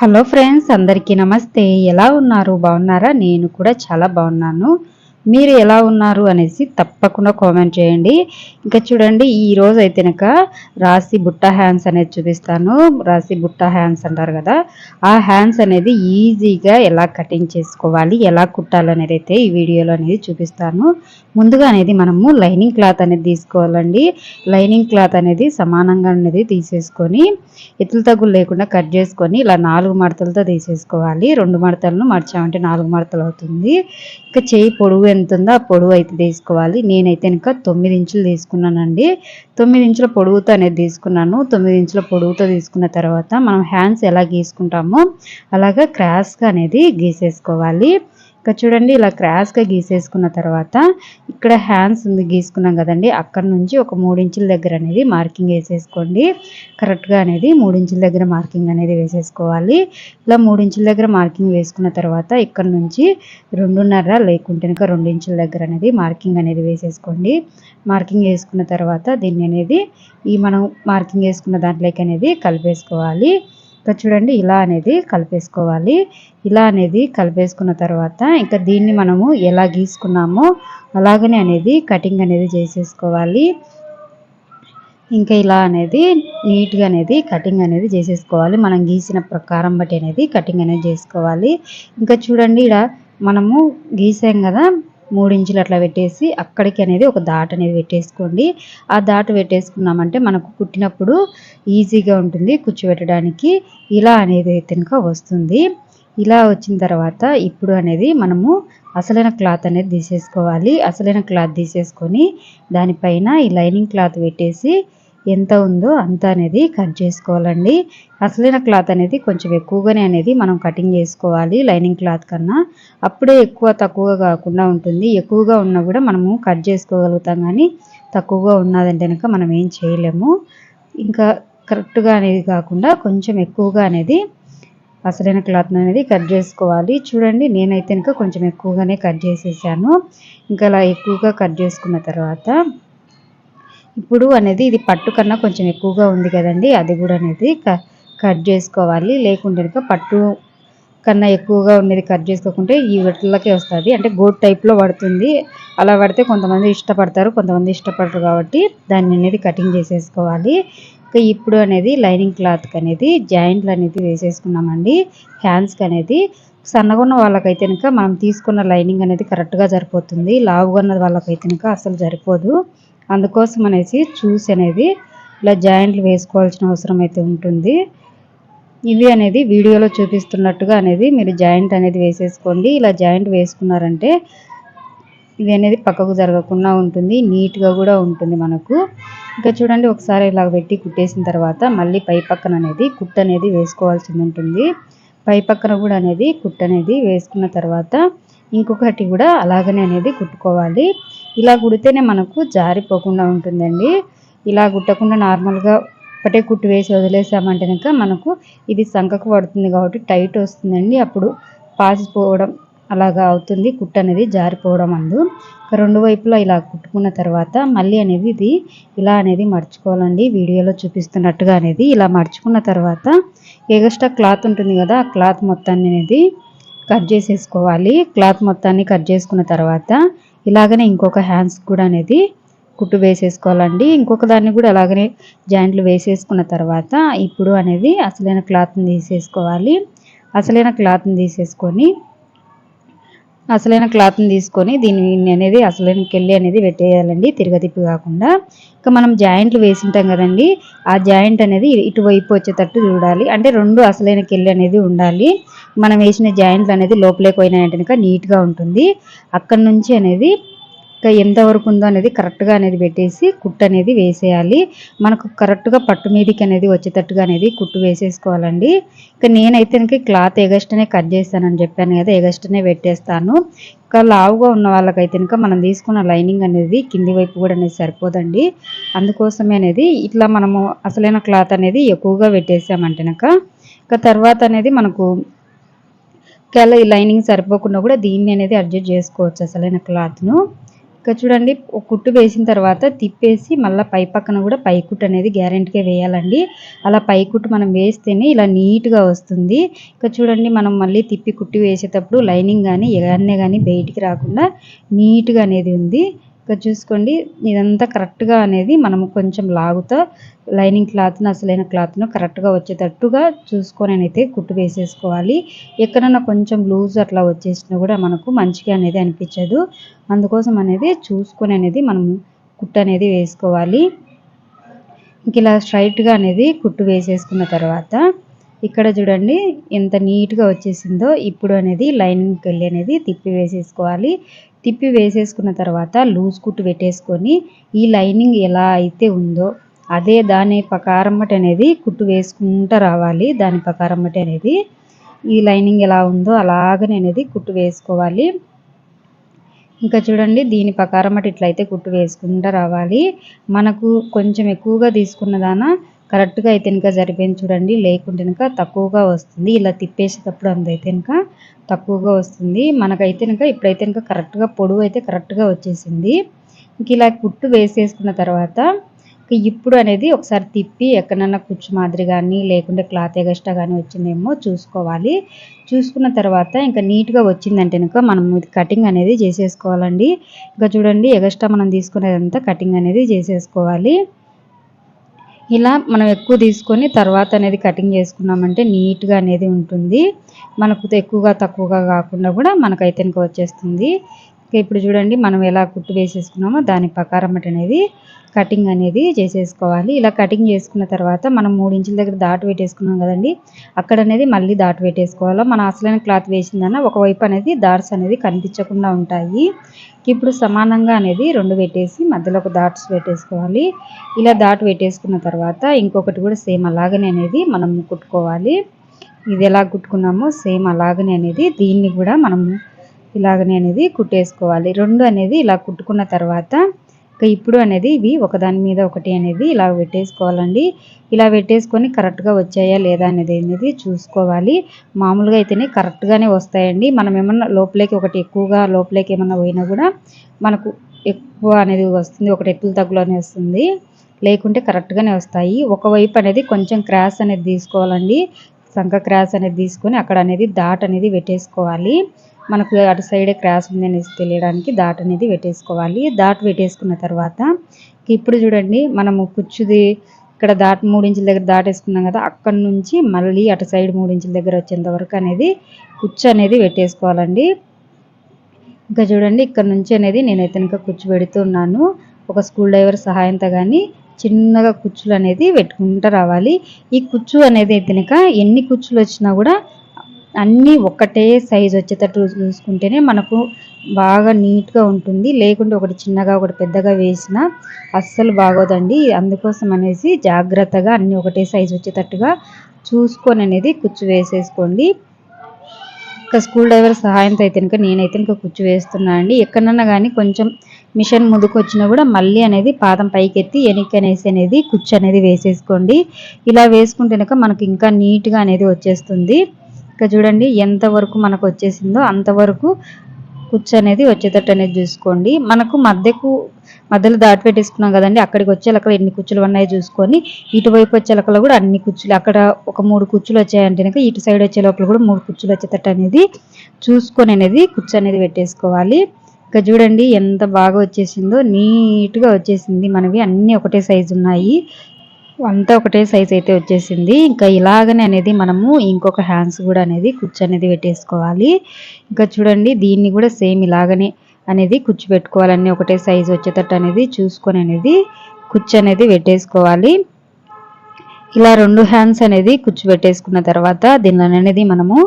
Hello friends అందరికీ నమస్తే. ఎలా ఉన్నారు? బాగున్నారా? నేను కూడా చాలా బాగున్నాను. మీరు ఎలా ఉన్నారు అనేసి తప్పకుండా కామెంట్ చేయండి. ఇంకా చూడండి ఈ రోజు అయితే కనుక రాసి బుట్ట హ్యాండ్స్ అనేది చూపిస్తాను. రాసి బుట్ట హ్యాండ్స్ అంటారు కదా ఆ హ్యాండ్స్ అనేది ఈజీగా ఎలా కటింగ్ చేసుకోవాలి ఎలా కుట్టాలనేది అయితే ఈ వీడియోలో అనేది చూపిస్తాను. ముందుగా అనేది మనము లైనింగ్ క్లాత్ అనేది తీసుకోవాలండి. లైనింగ్ క్లాత్ అనేది సమానంగా అనేది తీసేసుకొని ఎత్తులు తగ్గులు లేకుండా కట్ చేసుకొని ఇలా నాలుగు మడతలతో తీసేసుకోవాలి. రెండు మడతలను మడిచామంటే నాలుగు మడతలు అవుతుంది. ఇంకా చేయి పొడవు ఎంత ఉందో ఆ పొడవు అయితే తీసుకోవాలి. నేనైతే ఇంకా తొమ్మిది ఇంచులు తీసుకున్నానండి. తొమ్మిది ఇంచుల పొడవుతో అనేది తీసుకున్నాను. తొమ్మిది ఇంచుల పొడవుతో తీసుకున్న తర్వాత మనం హ్యాండ్స్ ఎలా గీసుకుంటామో అలాగా క్రాస్గా అనేది గీసేసుకోవాలి. ఇక్కడ చూడండి ఇలా క్రాస్గా గీసేసుకున్న తర్వాత ఇక్కడ హ్యాండ్స్ ఉంది గీసుకున్నాం కదండి అక్కడ నుంచి ఒక మూడించుల దగ్గర అనేది మార్కింగ్ వేసేసుకోండి. కరెక్ట్గా అనేది మూడించుల దగ్గర మార్కింగ్ అనేది వేసేసుకోవాలి. ఇలా మూడించుల దగ్గర మార్కింగ్ వేసుకున్న తర్వాత ఇక్కడ నుంచి రెండున్నర లేకుంటే కనుక రెండు ఇంచుల దగ్గర అనేది మార్కింగ్ అనేది వేసేసుకోండి. మార్కింగ్ వేసుకున్న తర్వాత దీన్ని అనేది ఈ మనం మార్కింగ్ వేసుకున్న దాంట్లోకి అనేది కలిపేసుకోవాలి. ఇక్కడ చూడండి ఇలా అనేది కలిపేసుకోవాలి. ఇలా అనేది కలిపేసుకున్న తర్వాత ఇంకా దీన్ని మనము ఎలా గీసుకున్నామో అలాగనే అనేది కటింగ్ అనేది చేసేసుకోవాలి. ఇంకా ఇలా అనేది నీట్గా అనేది కటింగ్ అనేది చేసేసుకోవాలి. మనం గీసిన ప్రకారం బట్టి అనేది కటింగ్ అనేది చేసుకోవాలి. ఇంకా చూడండి ఇక్కడ మనము గీసాం కదా ఇంచులు అట్లా పెట్టేసి అక్కడికి అనేది ఒక దాట్ అనేది పెట్టేసుకోండి. ఆ దాటు పెట్టేసుకున్నామంటే మనకు కుట్టినప్పుడు ఈజీగా ఉంటుంది కూర్చోబెట్టడానికి. ఇలా అనేది కనుక వస్తుంది. ఇలా వచ్చిన తర్వాత ఇప్పుడు అనేది మనము అసలైన క్లాత్ అనేది తీసేసుకోవాలి. అసలైన క్లాత్ తీసేసుకొని దానిపైన ఈ లైనింగ్ క్లాత్ పెట్టేసి ఎంత ఉందో అంత అనేది కట్ చేసుకోవాలండి. అసలైన క్లాత్ అనేది కొంచెం ఎక్కువగానే అనేది మనం కటింగ్ చేసుకోవాలి లైనింగ్ క్లాత్ కన్నా. అప్పుడే ఎక్కువ తక్కువగా కాకుండా ఉంటుంది. ఎక్కువగా ఉన్నా కూడా మనము కట్ చేసుకోగలుగుతాం కానీ తక్కువగా ఉన్నదంటే కనుక మనం ఏం చేయలేము. ఇంకా కరెక్ట్గా అనేది కాకుండా కొంచెం ఎక్కువగా అనేది అసలైన క్లాత్ అనేది కట్ చేసుకోవాలి. చూడండి నేనైతే ఇంకా కొంచెం ఎక్కువగానే కట్ చేసేసాను. ఇంకా అలా ఎక్కువగా కట్ చేసుకున్న తర్వాత ఇప్పుడు అనేది ఇది పట్టు కన్నా కొంచెం ఎక్కువగా ఉంది కదండి. అది కూడా అనేది కట్ చేసుకోవాలి. లేకుంటే కనుక పట్టు కన్నా ఎక్కువగా ఉండేది కట్ చేసుకోకుంటే ఈ వీటిలకే వస్తుంది. అంటే గోట్ టైప్లో పడుతుంది. అలా పడితే కొంతమంది ఇష్టపడతారు కొంతమంది ఇష్టపడరు కాబట్టి దాన్ని అనేది కటింగ్ చేసేసుకోవాలి. ఇంకా ఇప్పుడు అనేది లైనింగ్ క్లాత్కి అనేది జాయింట్లు అనేది వేసేసుకున్నామండి. హ్యాండ్స్కి అనేది సన్నగా ఉన్న వాళ్ళకైతే కనుక మనం తీసుకున్న లైనింగ్ అనేది కరెక్ట్గా సరిపోతుంది. లావుగా ఉన్న వాళ్ళకైతే కనుక అసలు సరిపోదు. అందుకోసం అనేసి చూసి అనేది ఇలా జాయింట్లు వేసుకోవాల్సిన అవసరం అయితే ఉంటుంది. ఇవి అనేది వీడియోలో చూపిస్తున్నట్టుగా అనేది మీరు జాయింట్ అనేది వేసేసుకోండి. ఇలా జాయింట్ వేసుకున్నారంటే ఇది అనేది పక్కకు జరగకుండా ఉంటుంది. నీట్గా కూడా ఉంటుంది మనకు. ఇంకా చూడండి ఒకసారి ఇలా పెట్టి కుట్టేసిన తర్వాత మళ్ళీ పై పక్కన అనేది కుట్ట అనేది వేసుకోవాల్సింది ఉంటుంది. పై పక్కన కూడా అనేది కుట్ట అనేది వేసుకున్న తర్వాత ఇంకొకటి కూడా అలాగనే అనేది కుట్టుకోవాలి. ఇలా కుడితేనే మనకు జారిపోకుండా ఉంటుందండి. ఇలా కుట్టకుండా నార్మల్గా ఒకటే కుట్టు వేసి వదిలేసామంటే కనుక మనకు ఇది సంకకు పడుతుంది కాబట్టి టైట్ వస్తుందండి. అప్పుడు పాసిపోవడం అలాగా అవుతుంది కుట్టు అనేది జారిపోవడం అందు. రెండు వైపులా ఇలా కుట్టుకున్న తర్వాత మళ్ళీ అనేది ఇది ఇలా అనేది మర్చుకోవాలండి. వీడియోలో చూపిస్తున్నట్టుగా అనేది ఇలా మర్చుకున్న తర్వాత ఎగస్ట్రా క్లాత్ ఉంటుంది కదా ఆ క్లాత్ మొత్తాన్ని అనేది కట్ చేసేసుకోవాలి. క్లాత్ మొత్తాన్ని కట్ చేసుకున్న తర్వాత ఇలాగనే ఇంకొక హ్యాండ్స్ కూడా అనేది కుట్టు వేసేసుకోవాలండి. ఇంకొక దాన్ని కూడా అలాగనే జాయింట్లు వేసేసుకున్న తర్వాత ఇప్పుడు అనేది అసలైన క్లాత్ని తీసేసుకోవాలి. అసలైన క్లాత్ని తీసేసుకొని అసలైన క్లాత్ని తీసుకొని దీన్ని అనేది అసలైన కెళ్ళి అనేది పెట్టేయాలండి. తిరగతిప్పి కాకుండా ఇంకా మనం జాయింట్లు వేసింటాం కదండి ఆ జాయింట్ అనేది ఇటువైపు వచ్చేటట్టు చూడాలి. అంటే రెండు అసలైన కెళ్ళి అనేది ఉండాలి. మనం వేసిన జాయింట్లు అనేది లోపలికి పోయినాయంటే కనుక నీట్గా ఉంటుంది. అక్కడ నుంచి అనేది ఇంకా ఎంతవరకు ఉందో అనేది కరెక్ట్గా అనేది పెట్టేసి కుట్టు అనేది వేసేయాలి. మనకు కరెక్ట్గా పట్టు మీదకి అనేది వచ్చేటట్టుగా అనేది కుట్టు వేసేసుకోవాలండి. ఇంకా నేనైతే కనుక క్లాత్ ఎగస్ట్నే కట్ చేస్తానని చెప్పాను కదా ఎగస్ట్నే పెట్టేస్తాను. ఇంకా లావుగా ఉన్న వాళ్ళకైతే ఇంకా మనం తీసుకున్న లైనింగ్ అనేది కింది వైపు కూడా అనేది సరిపోదండి. అందుకోసమే అనేది ఇట్లా మనము అసలైన క్లాత్ అనేది ఎక్కువగా పెట్టేసామంటే ఇంకా. తర్వాత అనేది మనకు ఒకవేళ ఈ లైనింగ్ సరిపోకుండా కూడా దీన్ని అనేది అడ్జస్ట్ చేసుకోవచ్చు అసలైన క్లాత్ను. ఇక్కడ చూడండి ఒక కుట్టు వేసిన తర్వాత తిప్పేసి మళ్ళీ పై పక్కన కూడా పై కుట్టు అనేది గ్యారెంటీగా వేయాలండి. అలా పై కుట్టు మనం వేస్తేనే ఇలా నీట్గా వస్తుంది. ఇక్కడ చూడండి మనం మళ్ళీ తిప్పి కుట్టి వేసేటప్పుడు లైనింగ్ కానీ ఎగన్నే కానీ బయటికి రాకుండా నీట్గా అనేది ఉంది. ఇక్కడ చూసుకోండి. ఇదంతా కరెక్ట్గా అనేది మనము కొంచెం లాగుతా లైనింగ్ క్లాత్ను అసలైన క్లాత్ను కరెక్ట్గా వచ్చేటట్టుగా చూసుకొని అయితే కుట్టు వేసేసుకోవాలి. ఎక్కడన్నా కొంచెం లూజ్ అట్లా వచ్చేసినా కూడా మనకు మంచిగా అనేది అనిపించదు. అందుకోసం అనేది చూసుకొని అనేది మనము కుట్టు అనేది వేసుకోవాలి. ఇంక ఇలా స్ట్రైట్గా అనేది కుట్టు వేసేసుకున్న తర్వాత ఇక్కడ చూడండి ఎంత నీట్గా వచ్చేసిందో ఇప్పుడు అనేది లైనింగ్కి వెళ్ళి అనేది తిప్పి వేసేసుకోవాలి. తిప్పి వేసేసుకున్న తర్వాత లూజ్ కుట్టు పెట్టేసుకొని ఈ లైనింగ్ ఎలా అయితే ఉందో అదే దాని ప్రకారమ్మటి అనేది కుట్టు వేసుకుంటూ రావాలి. దాని ప్రకారమ్మటి అనేది ఈ లైనింగ్ ఎలా ఉందో అలాగనే అనేది కుట్టు వేసుకోవాలి. ఇంకా చూడండి దీని ప్రకారం అటు ఇట్లయితే కుట్టు వేసుకుంటూ రావాలి. మనకు కొంచెం ఎక్కువగా తీసుకున్న దాన కరెక్ట్గా అయితే ఇంకా జరిపోయింది చూడండి. లేకుంటే ఇంకా తక్కువగా వస్తుంది. ఇలా తిప్పేసేటప్పుడు అందైతే ఇంకా తక్కువగా వస్తుంది. మనకైతే ఇంకా ఇప్పుడైతే ఇంకా కరెక్ట్గా పొడవు అయితే కరెక్ట్గా వచ్చేసింది. ఇంక ఇలా కుట్టు వేసేసుకున్న తర్వాత ఇప్పుడు అనేది ఒకసారి తిప్పి ఎక్కడన్నా కుచ్చు మాదిరి కానీ లేకుంటే క్లాత్ ఎగస్ట్రా కానీ వచ్చిందేమో చూసుకోవాలి. చూసుకున్న తర్వాత ఇంకా నీట్గా వచ్చిందంటే కనుక మనం కటింగ్ అనేది చేసేసుకోవాలండి. ఇంకా చూడండి ఎగస్ట్రా మనం తీసుకునేదంతా కటింగ్ అనేది చేసేసుకోవాలి. ఇలా మనం ఎక్కువ తీసుకొని తర్వాత అనేది కటింగ్ చేసుకున్నామంటే నీట్గా అనేది ఉంటుంది. మనకు ఎక్కువగా తక్కువగా కాకుండా కూడా మనకైతే ఇంకా వచ్చేస్తుంది. ఇప్పుడు చూడండి మనం ఎలా కుట్టు వేసేసుకున్నామో దాని ప్రకారం అనేది కటింగ్ అనేది చేసేసుకోవాలి. ఇలా కటింగ్ చేసుకున్న తర్వాత మనం మూడు ఇంచుల దగ్గర దాటు పెట్టేసుకున్నాం కదండి అక్కడ అనేది మళ్ళీ దాటు పెట్టేసుకోవాలి? మన అసలైన క్లాత్ వేసిందన్న ఒకవైపు అనేది దాట్స్ అనేది కనిపించకుండా ఉంటాయి. ఇప్పుడు సమానంగా అనేది రెండు పెట్టేసి మధ్యలో ఒక దాట్స్ పెట్టేసుకోవాలి. ఇలా దాటు పెట్టేసుకున్న తర్వాత ఇంకొకటి కూడా సేమ్ అలాగనే అనేది మనం కుట్టుకోవాలి. ఇది ఎలా కుట్టుకున్నామో సేమ్ అలాగనే అనేది దీన్ని కూడా మనము ఇలాగనే అనేది కుట్టేసుకోవాలి. రెండు అనేది ఇలా కుట్టుకున్న తర్వాత ఇంకా ఇప్పుడు అనేది ఇవి ఒకదాని మీద ఒకటి అనేది ఇలా పెట్టేసుకోవాలండి. ఇలా పెట్టేసుకొని కరెక్ట్గా వచ్చాయా లేదా అనేది అనేది చూసుకోవాలి. మామూలుగా అయితేనే కరెక్ట్గానే వస్తాయండి. మనం ఏమన్నా లోపలికి ఒకటి ఎక్కువగా లోపలికి ఏమన్నా పోయినా కూడా మనకు ఎక్కువ అనేది వస్తుంది. ఒకటి ఎత్తులు తగ్గులు అనేది వస్తుంది. లేకుంటే కరెక్ట్గానే వస్తాయి. ఒకవైపు అనేది కొంచెం క్రాస్ అనేది తీసుకోవాలండి. సంఖ క్రాస్ అనేది తీసుకొని అక్కడ అనేది దాట్ అనేది పెట్టేసుకోవాలి. మనకు అటు సైడే క్రాస్ ఉంది అనేసి తెలియడానికి దాట్ అనేది పెట్టేసుకోవాలి. దాట్ పెట్టేసుకున్న తర్వాత ఇప్పుడు చూడండి మనము కుచ్చుది ఇక్కడ దాట్ మూడించుల దగ్గర దాటేసుకున్నాం కదా అక్కడి నుంచి మళ్ళీ అటు సైడ్ మూడించుల దగ్గర వచ్చేంత వరకు అనేది కుచ్చు అనేది పెట్టేసుకోవాలండి. ఇంకా చూడండి ఇక్కడ నుంచి అనేది నేనైతే ఇంకా కుచ్చు పెడుతున్నాను ఒక స్కూల్ డ్రైవర్ సహాయంతో కానీ చిన్నగా కుచ్చులు అనేది పెట్టుకుంటూ రావాలి. ఈ కుచ్చు అనేది అయితే ఎన్ని కుచ్చులు వచ్చినా కూడా అన్నీ ఒకటే సైజ్ వచ్చేటట్టు చూసుకుంటేనే మనకు బాగా నీట్గా ఉంటుంది. లేకుంటే ఒకటి చిన్నగా ఒకటి పెద్దగా వేసినా అస్సలు బాగోదండి. అందుకోసం అనేసి జాగ్రత్తగా అన్నీ ఒకటే సైజు వచ్చేటట్టుగా చూసుకొని అనేది కుచ్చు వేసేసుకోండి. ఇంకా స్కూల్ డ్రైవర్ సహాయంతో అయితే ఇంకా నేనైతే ఇంకా కుచ్చు వేస్తున్నాను అండి. ఎక్కడన్నా కానీ కొంచెం మిషన్ ముందుకు వచ్చినా కూడా మళ్ళీ అనేది పాదం పైకెత్తి వెనక్కి అనేసి అనేది కుచ్చు అనేది వేసేసుకోండి. ఇలా వేసుకుంటే మనకు ఇంకా నీట్గా అనేది వచ్చేస్తుంది. ఇక్కడ చూడండి ఎంతవరకు మనకు వచ్చేసిందో అంతవరకు కుచ్చు అనేది వచ్చేటట్టు అనేది చూసుకోండి. మనకు మధ్యకు మధ్యలో దాటి పెట్టేసుకున్నాం కదండి అక్కడికి వచ్చే లెక్కలు ఎన్ని కుచ్చులు ఉన్నాయో చూసుకొని ఇటువైపు వచ్చే లెక్కలు కూడా అన్ని కుచ్చులు అక్కడ ఒక మూడు కుచ్చులు వచ్చాయంటే ఇటు సైడ్ వచ్చే లోపల కూడా మూడు కుచ్చులు వచ్చేటట్టు అనేది చూసుకొని అనేది కుచ్చు అనేది పెట్టేసుకోవాలి. ఇంకా చూడండి ఎంత బాగా వచ్చేసిందో నీట్గా వచ్చేసింది మనవి అన్నీ ఒకటే సైజు ఉన్నాయి. అంతా ఒకటే సైజ్ అయితే వచ్చేసింది. ఇంకా ఇలాగనే అనేది మనము ఇంకొక హ్యాండ్స్ కూడా అనేది కుచ్చు అనేది పెట్టేసుకోవాలి. ఇంకా చూడండి దీన్ని కూడా సేమ్ ఇలాగనే అనేది కుచ్చు పెట్టుకోవాలని ఒకటే సైజ్ వచ్చేటట్టు అనేది చూసుకొని అనేది కుచ్చు అనేది పెట్టేసుకోవాలి. ఇలా రెండు హ్యాండ్స్ అనేది కుచ్చు పెట్టేసుకున్న తర్వాత దీనిలో అనేది మనము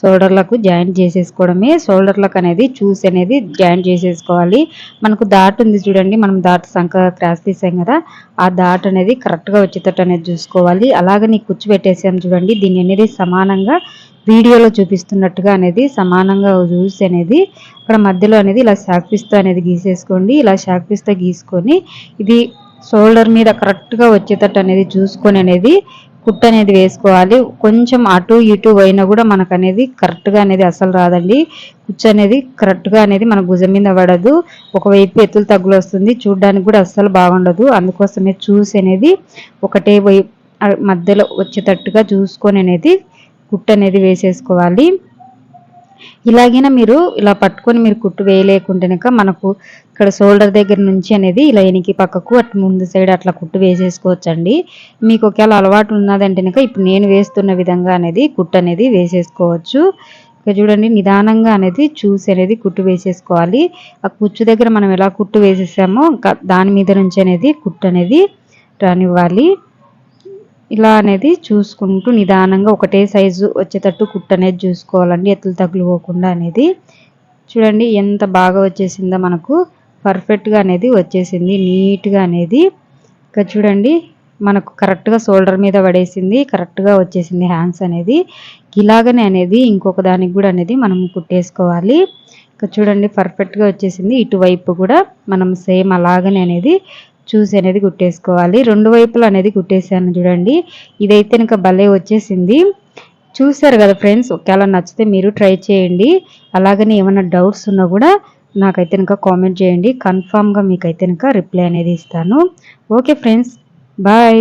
షోల్డర్లకు జాయింట్ చేసేసుకోవడమే. షోల్డర్లకు అనేది చూస్ అనేది జాయింట్ చేసేసుకోవాలి. మనకు దాట్ ఉంది చూడండి. మనం దాట్ సంఖ క్రాస్ తీసాం కదా. ఆ దాట్ అనేది కరెక్ట్గా వచ్చేటట్టు అనేది చూసుకోవాలి. అలాగే నీ కుచ్చు పెట్టేసాం చూడండి. దీన్ని అనేది సమానంగా వీడియోలో చూపిస్తున్నట్టుగా అనేది సమానంగా చూసి అనేది ఇక్కడ మధ్యలో అనేది ఇలా శాక్పిస్తో అనేది గీసేసుకోండి. ఇలా షాక్ గీసుకొని ఇది షోల్డర్ మీద కరెక్ట్గా వచ్చేటట్టు అనేది చూసుకొని అనేది కుట్టు అనేది వేసుకోవాలి. కొంచెం అటు ఇటు అయినా కూడా మనకు అనేది కరెక్ట్గా అనేది అసలు రాదండి. కుచ్చు అనేది కరెక్ట్గా అనేది మన భుజం మీద పడదు. ఒకవైపు ఎత్తులు తగ్గులు వస్తుంది చూడడానికి కూడా అస్సలు బాగుండదు. అందుకోసమే చూసి అనేది ఒకటే వైపు మధ్యలో వచ్చేటట్టుగా చూసుకొని అనేది కుట్టు అనేది వేసేసుకోవాలి. ఇలాగైనా మీరు ఇలా పట్టుకొని మీరు కుట్టు వేయలేకుంటే కనుక మనకు ఇక్కడ షోల్డర్ దగ్గర నుంచి అనేది ఇలా ఎనికి పక్కకు అటు ముందు సైడ్ అట్లా కుట్టు వేసేసుకోవచ్చండి. మీకు ఒకవేళ అలవాటు ఉన్నదంటే కనుక ఇప్పుడు నేను వేస్తున్న విధంగా అనేది కుట్టు అనేది వేసేసుకోవచ్చు. ఇక చూడండి నిదానంగా అనేది చూసి అనేది కుట్టు వేసేసుకోవాలి. ఆ కుచ్చు దగ్గర మనం ఎలా కుట్టు వేసేసామో ఇంకా దాని మీద నుంచి అనేది కుట్టు అనేది రానివ్వాలి. ఇలా అనేది చూసుకుంటూ నిదానంగా ఒకటే సైజు వచ్చేటట్టు కుట్టు అనేది చూసుకోవాలండి. ఎత్తులు తగులుకోకుండా అనేది. చూడండి ఎంత బాగా వచ్చేసిందో మనకు. పర్ఫెక్ట్గా అనేది వచ్చేసింది. నీట్గా అనేది. ఇంకా చూడండి మనకు కరెక్ట్గా షోల్డర్ మీద పడేసింది. కరెక్ట్గా వచ్చేసింది హ్యాండ్స్ అనేది. ఇలాగనే అనేది ఇంకొక దానికి కూడా అనేది మనం కుట్టేసుకోవాలి. ఇంకా చూడండి పర్ఫెక్ట్గా వచ్చేసింది. ఇటువైపు కూడా మనం సేమ్ అలాగనే అనేది చూసి అనేది కుట్టేసుకోవాలి. రెండు వైపులు అనేది కుట్టేసాను చూడండి. ఇదైతే ఇంకా భలే వచ్చేసింది. చూసారు కదా ఫ్రెండ్స్ ఒకవేళ నచ్చితే మీరు ట్రై చేయండి. అలాగనే ఏమైనా డౌట్స్ ఉన్నా కూడా నాకైతే ఇంకా కామెంట్ చేయండి. కన్ఫామ్గా మీకైతే ఇంకా రిప్లై అనేది ఇస్తాను. Okay friends bye.